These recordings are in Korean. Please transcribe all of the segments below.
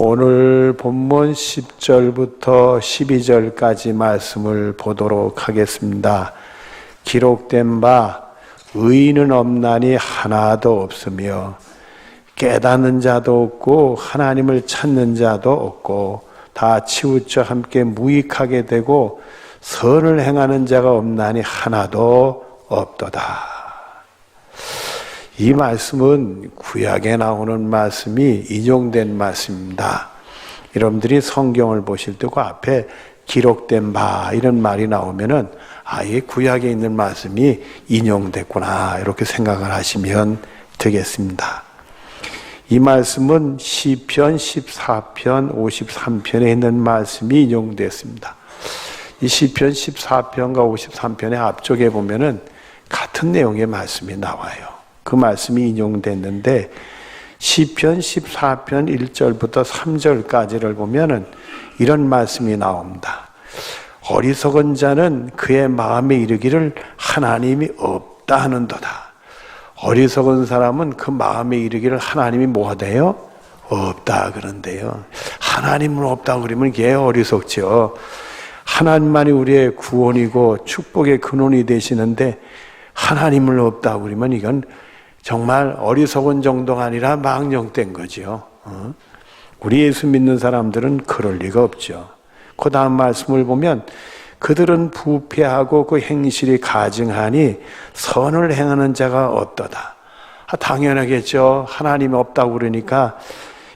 오늘 본문 10절부터 12절까지 말씀을 보도록 하겠습니다. 기록된 바 의인은 없나니 하나도 없으며 깨닫는 자도 없고 하나님을 찾는 자도 없고 다 치우쳐 함께 무익하게 되고 선을 행하는 자가 없나니 하나도 없도다. 이 말씀은 구약에 나오는 말씀이 인용된 말씀입니다. 여러분들이 성경을 보실 때그 앞에 기록된 바 이런 말이 나오면은 아예 구약에 있는 말씀이 인용됐구나 이렇게 생각을 하시면 되겠습니다. 이 말씀은 시편 14편 53편에 있는 말씀이 인용됐습니다. 이 시편 14편과 53편의 앞쪽에 보면은 같은 내용의 말씀이 나와요. 그 말씀이 인용됐는데 시편 14편 1절부터 3절까지를 보면은 이런 말씀이 나옵니다. 어리석은 자는 그의 마음에 이르기를 하나님이 없다 하는도다. 어리석은 사람은 그 마음에 이르기를 하나님이 뭐하대요? 없다 그런데요. 하나님은 없다 그러면 걔 어리석죠. 하나님만이 우리의 구원이고 축복의 근원이 되시는데 하나님을 없다 그러면 이건 정말 어리석은 정도가 아니라 망령된 거죠. 어? 우리 예수 믿는 사람들은 그럴 리가 없죠. 그 다음 말씀을 보면 그들은 부패하고 그 행실이 가증하니 선을 행하는 자가 없도다. 아, 당연하겠죠. 하나님이 없다고 그러니까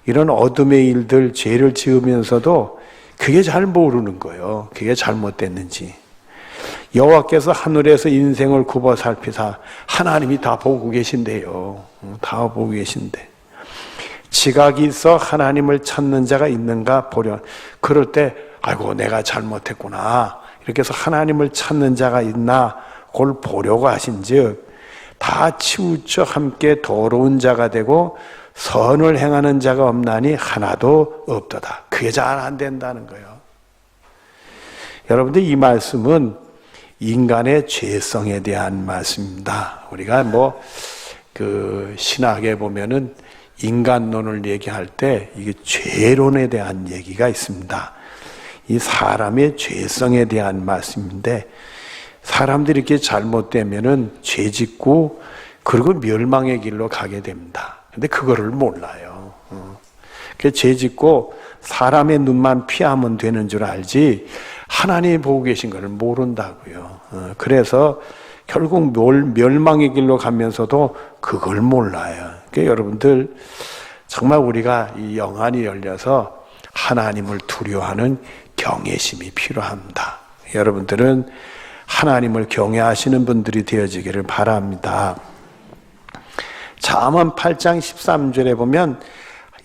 이런 어둠의 일들, 죄를 지으면서도 그게 잘 모르는 거예요. 그게 잘못됐는지. 여호와께서 하늘에서 인생을 굽어 살피사 하나님이 다 보고 계신데요. 다 보고 계신데. 지각이 있어 하나님을 찾는 자가 있는가 보려. 그럴 때, 아이고, 내가 잘못했구나. 이렇게 해서 하나님을 찾는 자가 있나, 그걸 보려고 하신 즉, 다 치우쳐 함께 더러운 자가 되고, 선을 행하는 자가 없나니 하나도 없도다. 그게 잘 안 된다는 거예요. 여러분들 이 말씀은 인간의 죄성에 대한 말씀입니다. 우리가 뭐, 그, 신학에 보면은 인간론을 얘기할 때 이게 죄론에 대한 얘기가 있습니다. 이 사람의 죄성에 대한 말씀인데 사람들이 이렇게 잘못되면은 죄 짓고 그리고 멸망의 길로 가게 됩니다. 근데 그거를 몰라요. 어. 죄 짓고 사람의 눈만 피하면 되는 줄 알지 하나님이 보고 계신 것을 모른다고요. 어, 그래서 결국 멸망의 길로 가면서도 그걸 몰라요. 그러니까 여러분들 정말 우리가 이 영안이 열려서 하나님을 두려워하는 경외심이 필요합니다. 여러분들은 하나님을 경외하시는 분들이 되어지기를 바랍니다. 잠언 8장 13절에 보면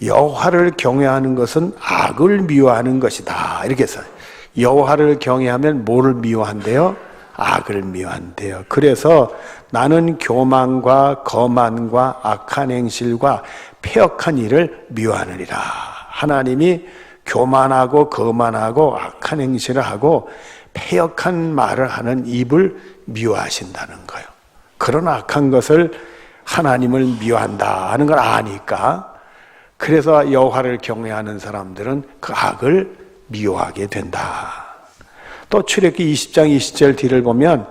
여호와를 경외하는 것은 악을 미워하는 것이다. 이렇게 써요. 여호와를 경외하면 뭐를 미워한대요? 악을 미워한대요. 그래서 나는 교만과 거만과 악한 행실과 폐역한 일을 미워하느니라. 하나님이 교만하고 거만하고 악한 행실을 하고 폐역한 말을 하는 입을 미워하신다는 거예요. 그런 악한 것을 하나님을 미워한다 하는 걸 아니까 그래서 여호와를 경외하는 사람들은 그 악을 미워하게 된다. 또 출애기 20장 20절 뒤를 보면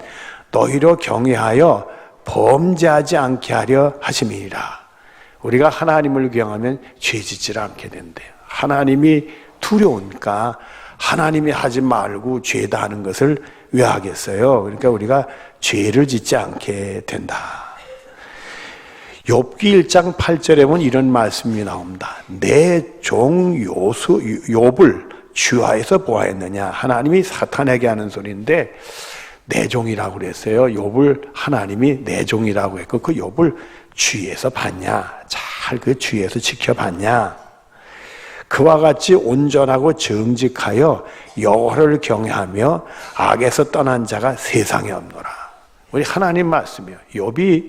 너희로 경외하여 범죄하지 않게 하려 하심이니라. 우리가 하나님을 경하면 죄짓질 않게 된대요. 하나님이 두려우니까 하나님이 하지 말고 죄다 하는 것을 왜 하겠어요? 그러니까 우리가 죄를 짓지 않게 된다. 욥기 1장 8절에 보면 이런 말씀이 나옵니다. 내 종 요수 욥을 주하에서 보아했느냐? 하나님이 사탄에게 하는 소리인데 내 종이라고 그랬어요. 욥을 하나님이 내 종이라고 했고 그 욥을 주위에서 봤냐? 잘 그 주위에서 지켜봤냐? 그와 같이 온전하고 정직하여 여호를 경외하며 악에서 떠난 자가 세상에 없노라. 우리 하나님 말씀이요. 욥이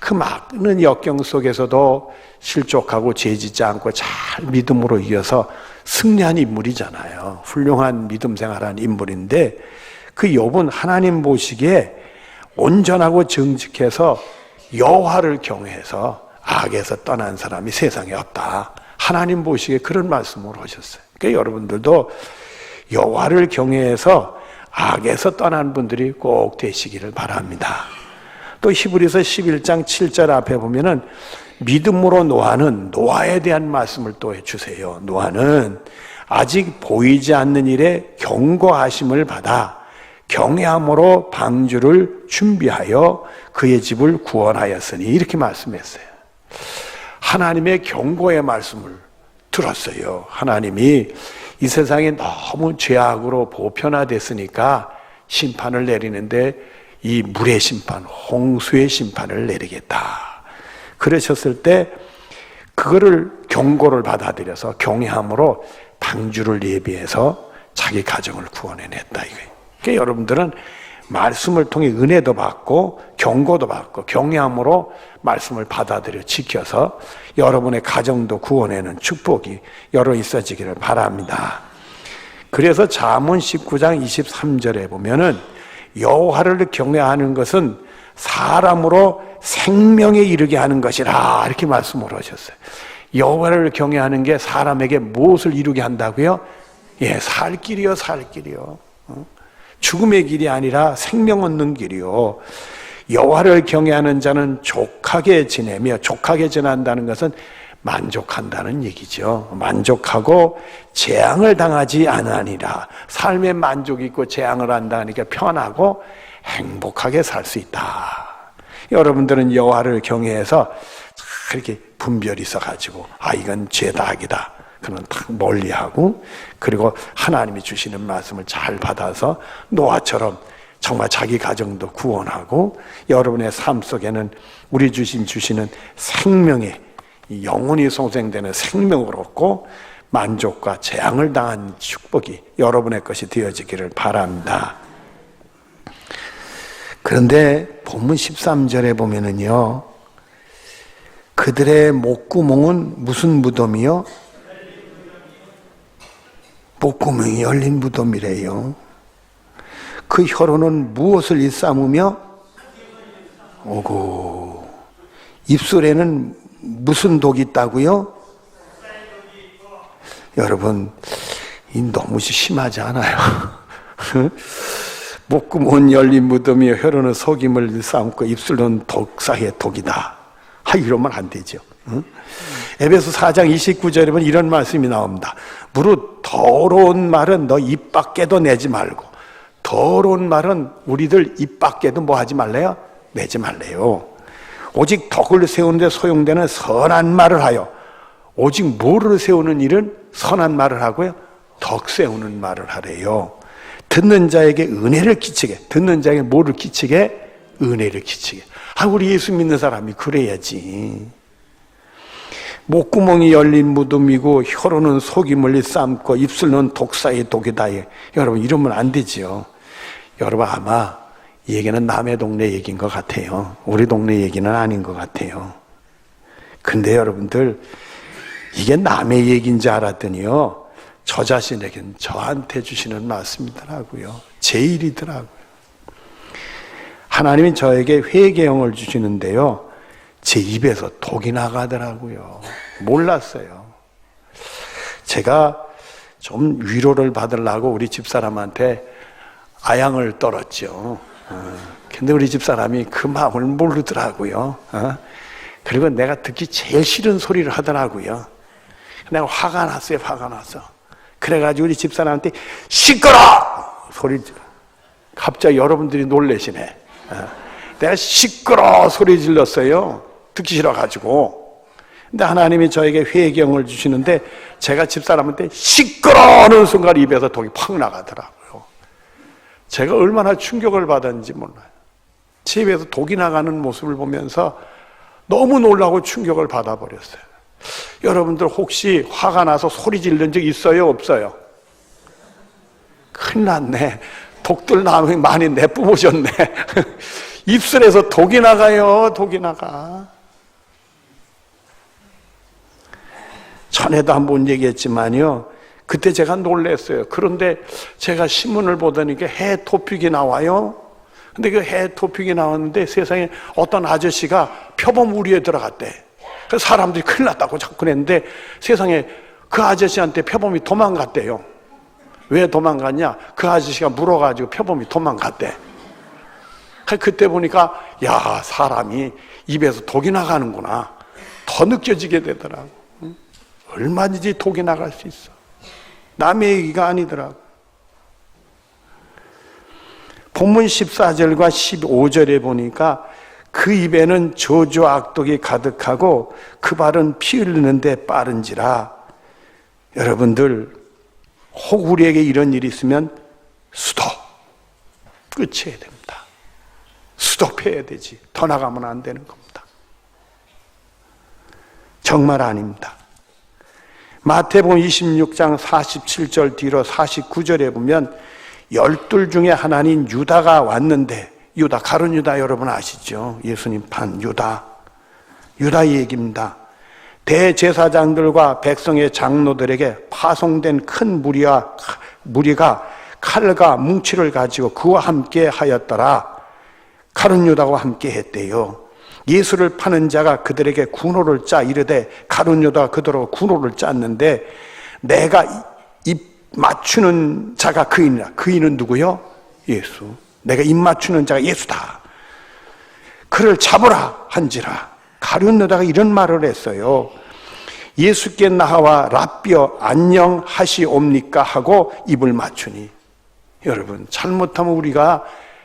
그 많은 역경 속에서도 실족하고 죄짓지 않고 잘 믿음으로 이어서 승리한 인물이잖아요. 훌륭한 믿음 생활한 인물인데 그 욥은 하나님 보시기에 온전하고 정직해서 여호와를 경외해서 악에서 떠난 사람이 세상에 없다. 하나님 보시기에 그런 말씀을 하셨어요. 그러니까 여러분들도 여호와를 경외해서 악에서 떠난 분들이 꼭 되시기를 바랍니다. 또 히브리서 11장 7절 앞에 보면은 믿음으로 노아는 노아에 대한 말씀을 또 해주세요. 노아는 아직 보이지 않는 일에 경고하심을 받아 경외함으로 방주를 준비하여 그의 집을 구원하였으니 이렇게 말씀했어요. 하나님의 경고의 말씀을 들었어요. 하나님이 이 세상이 너무 죄악으로 보편화됐으니까 심판을 내리는데 이 물의 심판, 홍수의 심판을 내리겠다. 그러셨을 때 그거를 경고를 받아들여서 경외함으로 방주를 예비해서 자기 가정을 구원해냈다 이거예요. 그러니까 여러분들은 말씀을 통해 은혜도 받고 경고도 받고 경외함으로 말씀을 받아들여 지켜서 여러분의 가정도 구원하는 축복이 여러 있어지기를 바랍니다. 그래서 잠언 19장 23절에 보면은 여호와를 경외하는 것은 사람으로 생명에 이르게 하는 것이라 이렇게 말씀을 하셨어요. 여호와를 경외하는 게 사람에게 무엇을 이루게 한다고요? 예, 살 길이요, 살 길이요. 어? 죽음의 길이 아니라 생명 얻는 길이요. 여호와를 경외하는 자는 족하게 지내며 족하게 지낸다는 것은 만족한다는 얘기죠. 만족하고 재앙을 당하지 않으니라. 삶에 만족이 있고 재앙을 한다니까 편하고 행복하게 살 수 있다. 여러분들은 여호와를 경외해서 이렇게 분별이 있어가지고 아 이건 죄다 악이다. 그는 탁 멀리하고 그리고 하나님이 주시는 말씀을 잘 받아서 노아처럼 정말 자기 가정도 구원하고 여러분의 삶 속에는 우리 주신 주시는 생명의 영혼이 송생되는 생명을 얻고 만족과 재앙을 당한 축복이 여러분의 것이 되어지기를 바랍니다. 그런데 본문 13절에 보면은요, 그들의 목구멍은 무슨 무덤이요? 목구멍이 열린 무덤이래요. 그 혀로는 무엇을 일삼으며 오고 입술에는 무슨 독이 있다고요? 여러분 이 너무 심하지 않아요? 목구멍은 열린 무덤이요 혀로는 속임을 일삼고 입술은 독사의 독이다. 아 이러면 안 되죠. 응? 에베소 4장 29절에 보면 이런 말씀이 나옵니다. 무릇 더러운 말은 너 입 밖에도 내지 말고 더러운 말은 우리들 입 밖에도 뭐 하지 말래요? 내지 말래요. 오직 덕을 세우는데 소용되는 선한 말을 하여 오직 뭐를 세우는 일은 선한 말을 하고요. 덕 세우는 말을 하래요. 듣는 자에게 은혜를 끼치게 듣는 자에게 뭐를 끼치게? 은혜를 끼치게. 아 우리 예수 믿는 사람이 그래야지. 목구멍이 열린 무덤이고 혀로는 속임을 삶고 입술은 독사의 독이다. 여러분 이러면 안 되지요. 여러분 아마 이 얘기는 남의 동네 얘기인 것 같아요. 우리 동네 얘기는 아닌 것 같아요. 근데 여러분들 이게 남의 얘기인 줄 알았더니요. 저 자신에겐 저한테 주시는 말씀이더라고요. 제 일이더라고요. 하나님이 저에게 회개형을 주시는데요. 제 입에서 독이 나가더라고요. 몰랐어요. 제가 좀 위로를 받으려고 우리 집사람한테 아양을 떨었죠. 어, 근데 우리 집사람이 그 마음을 모르더라고요. 어? 그리고 내가 듣기 제일 싫은 소리를 하더라고요. 내가 화가 났어요, 화가 났어. 그래가지고 우리 집사람한테 시끄러! 소리, 갑자기 여러분들이 놀래시네. 어. 내가 시끄러! 소리 질렀어요. 듣기 싫어가지고. 근데 하나님이 저에게 회경을 주시는데 제가 집사람한테 시끄러는 순간 입에서 독이 팍 나가더라고요. 제가 얼마나 충격을 받았는지 몰라요. 집에서 독이 나가는 모습을 보면서 너무 놀라고 충격을 받아버렸어요. 여러분들 혹시 화가 나서 소리 지른 적 있어요? 없어요? 큰일 났네. 독들 나무 많이 내뿜으셨네. 입술에서 독이 나가요. 독이 나가. 전에도 한 번 얘기했지만요. 그때 제가 놀랐어요. 그런데 제가 신문을 보더니 해 토픽이 나와요. 근데 그 해 토픽이 나왔는데 세상에 어떤 아저씨가 표범 우리에 들어갔대. 그 사람들이 큰일 났다고 자꾸 그랬는데 세상에 그 아저씨한테 표범이 도망갔대요. 왜 도망갔냐? 그 아저씨가 물어가지고 표범이 도망갔대. 그때 보니까 야 사람이 입에서 독이 나가는구나 더 느껴지게 되더라고 얼마든지 독이 나갈 수 있어 남의 얘기가 아니더라고 본문 14절과 15절에 보니까 그 입에는 저주와 악독이 가득하고 그 발은 피 흘리는데 빠른지라 여러분들 혹 우리에게 이런 일이 있으면 수도 끝이어야 됩니다 스톱해야 되지. 더 나가면 안 되는 겁니다. 정말 아닙니다. 마태복음 26장 47절 뒤로 49절에 보면 열둘 중에 하나인 유다가 왔는데 유다 가론 유다 여러분 아시죠? 예수님 판 유다 유다 얘기입니다. 대제사장들과 백성의 장로들에게 파송된 큰 무리와 무리가 칼과 뭉치를 가지고 그와 함께 하였더라. 가룟 유다와 함께 했대요. 예수를 파는 자가 그들에게 군호를 짜 이르되 가룟 유다가 그대로 군호를 짰는데 내가 입 맞추는 자가 그인이라. 그인은 누구요? 예수. 내가 입 맞추는 자가 예수다. 그를 잡으라 한지라. 가룟유다가 이런 말을 했어요. 예수께 나와 라비어 안녕하시옵니까 하고 입을 맞추니 여러분 잘못하면 우리가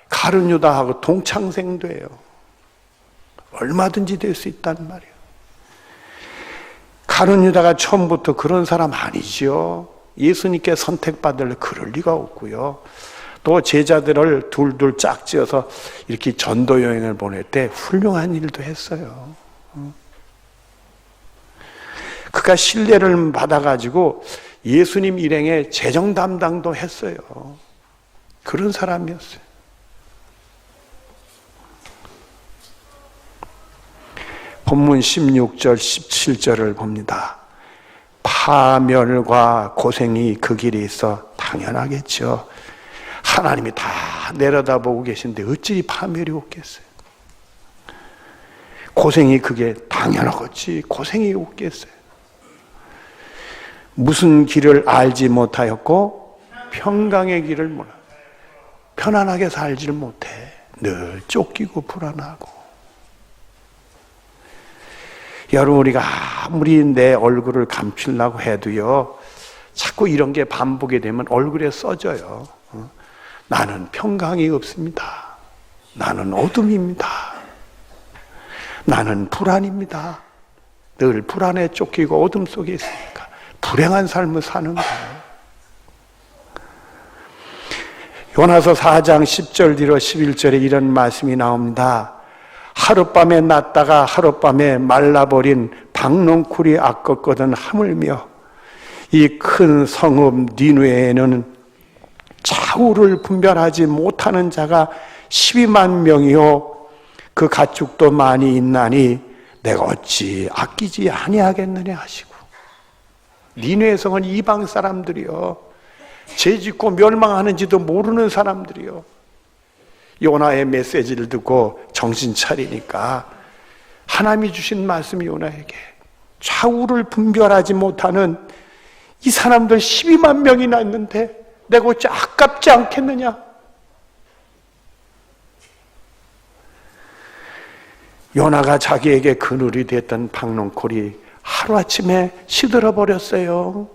가룟 유다하고 동창생 돼요. 얼마든지 될 수 있단 말이에요. 가룟 유다가 처음부터 그런 사람 아니죠. 예수님께 선택받을 그럴 리가 없고요. 또 제자들을 둘둘 짝지어서 이렇게 전도 여행을 보낼 때 훌륭한 일도 했어요. 그가 신뢰를 받아가지고 예수님 일행의 재정 담당도 했어요. 그런 사람이었어요. 본문 16절, 17절을 봅니다. 파멸과 고생이 그 길에 있어 당연하겠죠. 하나님이 다 내려다보고 계신데 어찌 파멸이 없겠어요? 고생이 그게 당연하겠지. 고생이 없겠어요. 무슨 길을 알지 못하였고 평강의 길을 몰라. 편안하게 살지를 못해. 늘 쫓기고 불안하고. 여러분 우리가 아무리 내 얼굴을 감추려고 해도요 자꾸 이런 게 반복이 되면 얼굴에 써져요 어? 나는 평강이 없습니다. 나는 어둠입니다. 나는 불안입니다. 늘 불안에 쫓기고 어둠 속에 있으니까 불행한 삶을 사는 거예요. 요나서 4장 10절 뒤로 11절에 이런 말씀이 나옵니다. 하룻밤에 났다가 하룻밤에 말라버린 박농쿨이 아꼈거든 하물며 이 큰 성읍 니누에는 좌우를 분별하지 못하는 자가 12만 명이요. 그 가축도 많이 있나니 내가 어찌 아끼지 아니하겠느냐 하시고. 니누의 성은 이방 사람들이요. 죄 짓고 멸망하는지도 모르는 사람들이요. 요나의 메시지를 듣고 정신 차리니까 하나님이 주신 말씀이 요나에게 좌우를 분별하지 못하는 이 사람들 12만 명이나 있는데 내가 어찌 아깝지 않겠느냐? 요나가 자기에게 그늘이 됐던 박농콜이 하루아침에 시들어 버렸어요.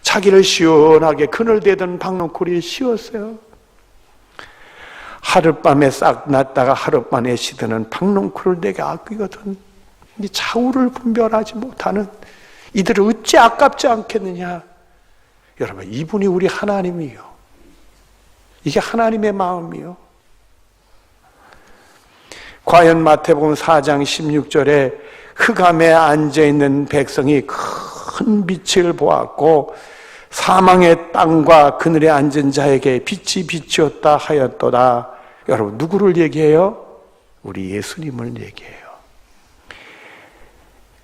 자기를 시원하게 그늘 되던 박농콜이 쉬었어요. 하룻밤에 싹 났다가 하룻밤에 시드는 박농쿨을 내게 아끼거든. 이 좌우를 분별하지 못하는 이들을 어찌 아깝지 않겠느냐. 여러분, 이분이 우리 하나님이요. 이게 하나님의 마음이요. 과연 마태복음 4장 16절에 흑암에 앉아 있는 백성이 큰 빛을 보았고 사망의 땅과 그늘에 앉은 자에게 빛이 비치었다 하였도다. 여러분, 누구를 얘기해요? 우리 예수님을 얘기해요.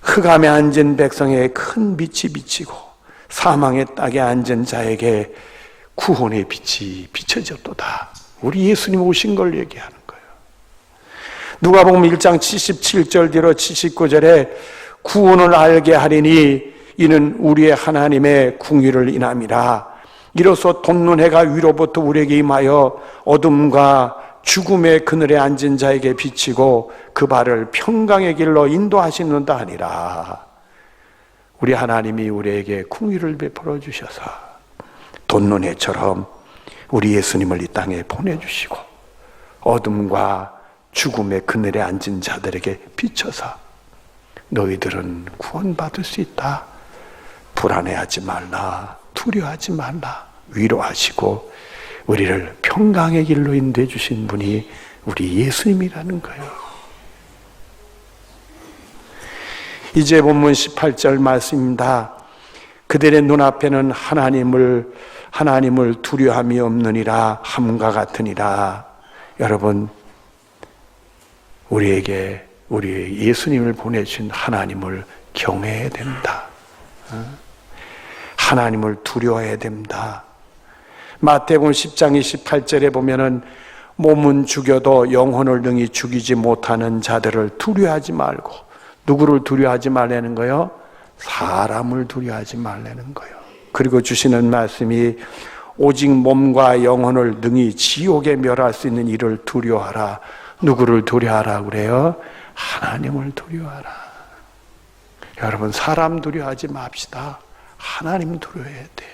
흑암에 앉은 백성에게 큰 빛이 비치고 사망의 땅에 앉은 자에게 구원의 빛이 비춰졌도다. 우리 예수님 오신 걸 얘기하는 거예요. 누가복음 1장 77절 뒤로 79절에 구원을 알게 하리니 이는 우리의 하나님의 궁유를 인함이라. 이로써 돈눈해가 위로부터 우리에게 임하여 어둠과 죽음의 그늘에 앉은 자에게 비치고 그 발을 평강의 길로 인도하시는다 하니라. 우리 하나님이 우리에게 궁유를 베풀어 주셔서 돈눈해처럼 우리 예수님을 이 땅에 보내주시고 어둠과 죽음의 그늘에 앉은 자들에게 비춰서 너희들은 구원받을 수 있다. 불안해하지 말라. 두려워하지 말라. 위로하시고 우리를 평강의 길로 인도해 주신 분이 우리 예수님이라는 거예요. 이제 본문 18절 말씀입니다. 그들의 눈앞에는 하나님을 하나님을 두려함이 없느니라 함과 같으니라. 여러분 우리에게 우리 예수님을 보내주신 하나님을 경외해야 된다. 어? 하나님을 두려워해야 됩니다. 마태복음 10장 28절에 보면은 몸은 죽여도 영혼을 능히 죽이지 못하는 자들을 두려워하지 말고 누구를 두려워하지 말라는 거요? 사람을 두려워하지 말라는 거요. 그리고 주시는 말씀이 오직 몸과 영혼을 능히 지옥에 멸할 수 있는 일을 두려워하라. 누구를 두려워하라 그래요? 하나님을 두려워하라. 여러분 사람 두려워하지 맙시다. 하나님 두려워해야 돼.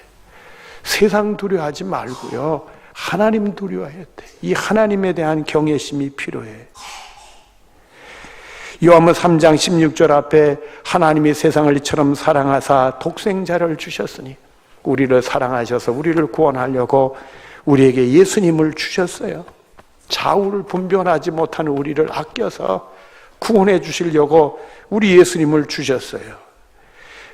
세상 두려워하지 말고요. 하나님 두려워해야 돼. 이 하나님에 대한 경외심이 필요해. 요한은 3장 16절 앞에 하나님이 세상을 이처럼 사랑하사 독생자를 주셨으니 우리를 사랑하셔서 우리를 구원하려고 우리에게 예수님을 주셨어요. 좌우를 분별하지 못하는 우리를 아껴서 구원해 주시려고 우리 예수님을 주셨어요.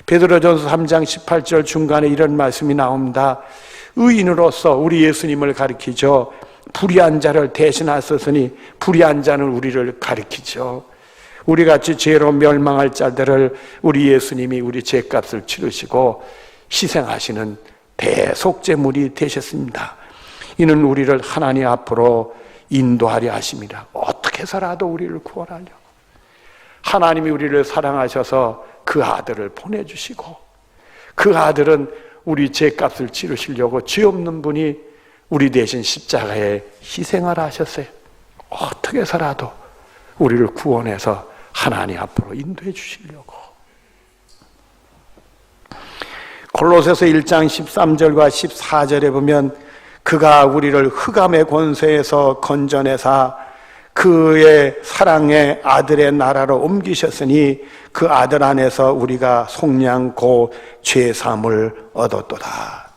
베드로전서 3장 18절 중간에 이런 말씀이 나옵니다. 의인으로서 우리 예수님을 가리키죠. 불의한 자를 대신하셨으니 불의한 자는 우리를 가리키죠. 우리 같이 죄로 멸망할 자들을 우리 예수님이 우리 죄값을 치르시고 희생하시는 대속제물이 되셨습니다. 이는 우리를 하나님 앞으로 인도하려 하십니다. 어떻게 해서라도 우리를 구원하려. 하나님이 우리를 사랑하셔서 그 아들을 보내주시고 그 아들은 우리 죄값을 치르시려고 죄 없는 분이 우리 대신 십자가에 희생을 하셨어요. 어떻게 해서라도 우리를 구원해서 하나님 앞으로 인도해 주시려고. 골로새서 1장 13절과 14절에 보면 그가 우리를 흑암의 권세에서 건져내사 그의 사랑의 아들의 나라로 옮기셨으니 그 아들 안에서 우리가 속량고 죄삼을 얻었도다.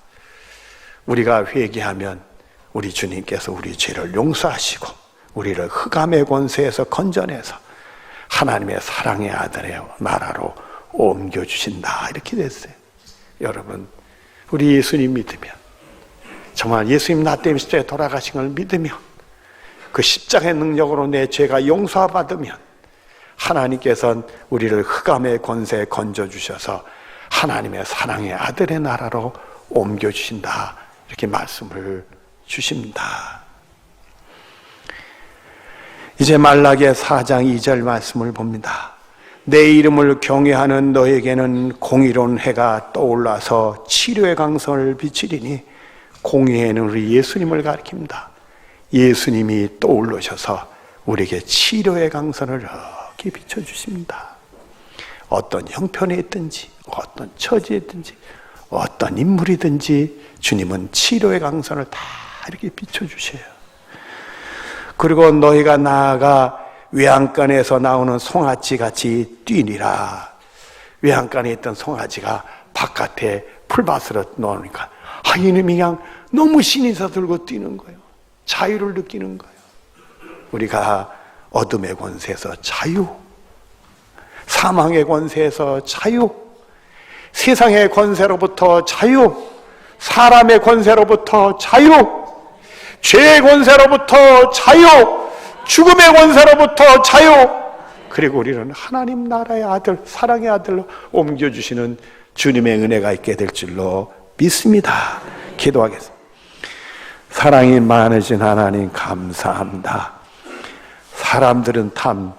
우리가 회개하면 우리 주님께서 우리 죄를 용서하시고 우리를 흑암의 권세에서 건져내서 하나님의 사랑의 아들의 나라로 옮겨주신다. 이렇게 됐어요. 여러분, 우리 예수님 믿으면, 정말 예수님 나 때문에 십자에 돌아가신 걸 믿으면, 그 십자가의 능력으로 내 죄가 용서받으면, 하나님께서는 우리를 흑암의 권세에 건져주셔서 하나님의 사랑의 아들의 나라로 옮겨주신다. 이렇게 말씀을 주십니다. 이제 말라기의 4장 2절 말씀을 봅니다. 내 이름을 경외하는 너에게는 공의로운 해가 떠올라서 치료의 강성을 비치리니 공의에는 우리 예수님을 가리킵니다. 예수님이 떠올르셔서 우리에게 치료의 강선을 이렇게 비춰주십니다. 어떤 형편에 있든지, 어떤 처지에 있든지, 어떤 인물이든지 주님은 치료의 강선을 다 이렇게 비춰주셔요. 그리고 너희가 나아가 외양간에서 나오는 송아지 같이 뛰니라. 외양간에 있던 송아지가 바깥에 풀밭으로 놓으니까 아, 이놈이 그냥 너무 신이서 들고 뛰는 거예요. 자유를 느끼는 거예요. 우리가 어둠의 권세에서 자유, 사망의 권세에서 자유, 세상의 권세로부터 자유, 사람의 권세로부터 자유, 죄의 권세로부터 자유, 죽음의 권세로부터 자유, 그리고 우리는 하나님 나라의 아들, 사랑의 아들로 옮겨주시는 주님의 은혜가 있게 될 줄로 믿습니다. 기도하겠습니다. 사랑이 많으신 하나님 감사합니다. 사람들은 참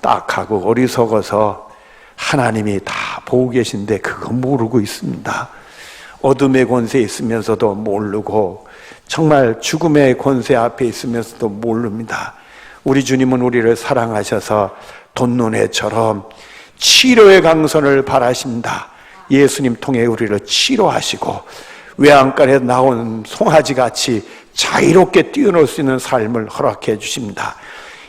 딱하고 어리석어서 하나님이 다 보고 계신데 그거 모르고 있습니다. 어둠의 권세에 있으면서도 모르고 정말 죽음의 권세 앞에 있으면서도 모릅니다. 우리 주님은 우리를 사랑하셔서 돈눈에처럼 치료의 강선을 바라십니다. 예수님 통해 우리를 치료하시고 외양간에 나온 송아지 같이 자유롭게 뛰어놀 수 있는 삶을 허락해 주십니다.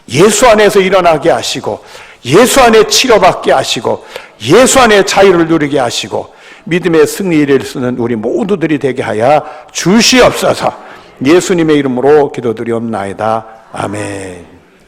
예수 안에서 일어나게 하시고 예수 안에 치료받게 하시고 예수 안에 자유를 누리게 하시고 믿음의 승리를 쓰는 우리 모두들이 되게 하여 주시옵소서. 예수님의 이름으로 기도드리옵나이다. 아멘.